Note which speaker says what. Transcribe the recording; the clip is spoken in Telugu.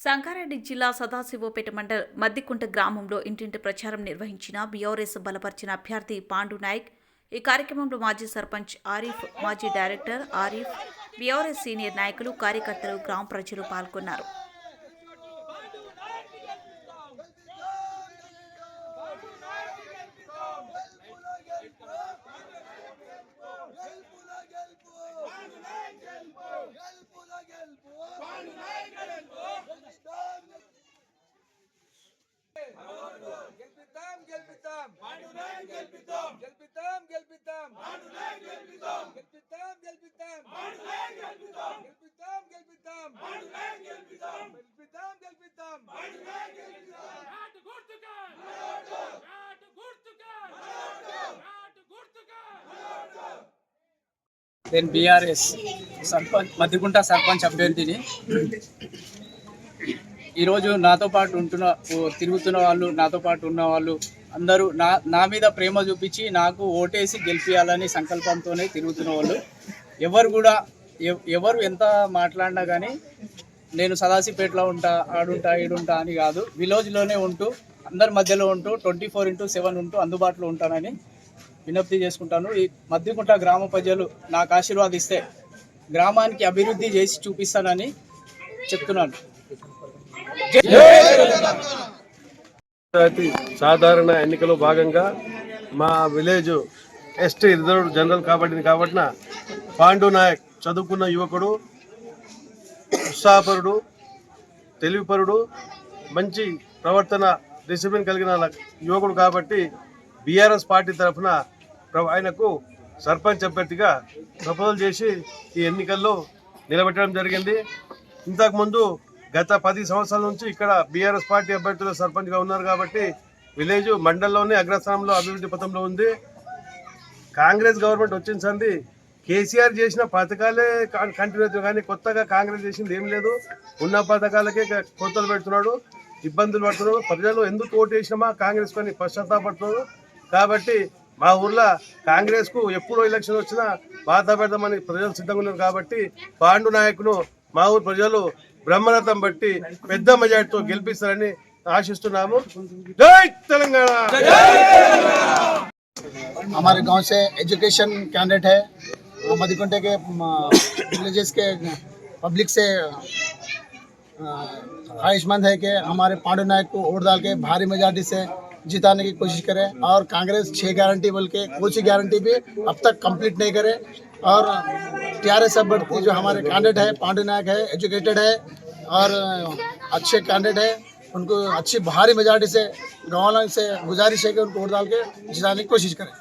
Speaker 1: సంగారెడ్డి జిల్లా సదాశివపేట మండల్ మద్దికుంట గ్రామంలో ఇంటింటి ప్రచారం నిర్వహించిన బీఆర్ఎస్ బలపరిచిన అభ్యర్థి పాండు నాయక్ ఈ కార్యక్రమంలో మాజీ సర్పంచ్ ఆరిఫ్ మాజీ డైరెక్టర్ ఆరిఫ్ బీఆర్ఎస్ సీనియర్ నాయకులు కార్యకర్తలు గ్రామ ప్రజలు పాల్గొన్నారు.
Speaker 2: నేను బీఆర్ఎస్ సర్పంచ్ మధ్యగుంట సర్పంచ్ అభ్యర్థిని. ఈరోజు నాతో పాటు ఉంటున్న ఓ తిరుగుతున్న వాళ్ళు నాతో పాటు ఉన్న వాళ్ళు అందరూ నా నా మీద ప్రేమ చూపించి నాకు ఓటేసి గెలిపించాలని సంకల్పంతోనే తిరుగుతున్న వాళ్ళు. ఎవరు కూడా ఎవ్- ఎవరు ఎంత మాట్లాడినా కానీ నేను సదాశివపేటలో ఉంటా ఆడుంటా ఈడుంటా అని కాదు. విలేజ్లోనే ఉంటూ అందరి మధ్యలో ఉంటూ ట్వంటీ ఫోర్ ఇంటూ సెవెన్ ఉంటూ అందుబాటులో ఉంటానని విజ్ఞప్తి చేసుకుంటాను. ఈ మద్దికుంట గ్రామ ప్రజలు నాకు ఆశీర్వాదిస్తే గ్రామానికి అభివృద్ధి చేసి చూపిస్తానని చెప్తున్నాను.
Speaker 3: సాధారణ ఎన్నికలో భాగంగా మా విలేజ్ ఎస్టీ రిజర్వ్ జనరల్ కాబట్టి కాబట్టిన పాండు నాయక్ చదువుకున్న యువకుడు ఉత్సాహపరుడు తెలివిపరుడు మంచి ప్రవర్తన డిసిప్లిన్ కలిగిన యువకుడు కాబట్టి బీఆర్ఎస్ పార్టీ తరఫున ఆయనకు సర్పంచ్ అభ్యర్థిగా ప్రపోజల్ చేసి ఈ ఎన్నికల్లో నిలబెట్టడం జరిగింది. ఇంతకుముందు గత పది సంవత్సరాల నుంచి ఇక్కడ బీఆర్ఎస్ పార్టీ అభ్యర్థులు సర్పంచ్గా ఉన్నారు కాబట్టి విలేజ్ మండలంలోనే అగ్రస్థానంలో అభివృద్ధి పథంలో ఉంది. కాంగ్రెస్ గవర్నమెంట్ వచ్చిన సంది కేసీఆర్ చేసిన పథకాలే కంటిన్యూ అవుతుంది కానీ కొత్తగా కాంగ్రెస్ చేసింది ఏం లేదు. ఉన్న పథకాలకే కొత్తలు పెడుతున్నాడు ఇబ్బందులు పడుతున్నాడు. ప్రజలు ఎందుకు ఓటు వేసినామా? కాంగ్రెస్ కానీ పశ్చాత్తాపడుతున్నాడు కాబట్టి మా ఊర్లో కాంగ్రెస్ కు ఎప్పుడు ఎలక్షన్ వచ్చినా బాధ పెడదామని ప్రజలు సిద్ధంగా ఉన్నారు కాబట్టి పాండు నాయకును మా ఊరు ప్రజలు బ్రహ్మరథం బట్టి పెద్ద మెజార్టీతో గెలిపిస్తారని ఆశిస్తున్నాము జై తెలంగాణ
Speaker 4: हमारे गांव से एजुकेशन कैंडिडेट है मधुकुंटे के विलेजेस के पब्लिक से ख्वाहिशमंद है कि हमारे पांडु नायक को वोट डाल के भारी मेजॉरिटी से जिताने की कोशिश करें और कांग्रेस छः गारंटी बोल के कुछ गारंटी भी अब तक कंप्लीट नहीं करे। और टीआरएस अभ्यर्थी जो हमारे कैंडिडेट है, पांडु नायक है एजुकेटेड है और अच्छे कैंडिडेट है, उनको अच्छी भारी मेजॉरिटी से, गाँव से गुजारिश है कि उनको वोट डाल के जिताने की कोशिश करें।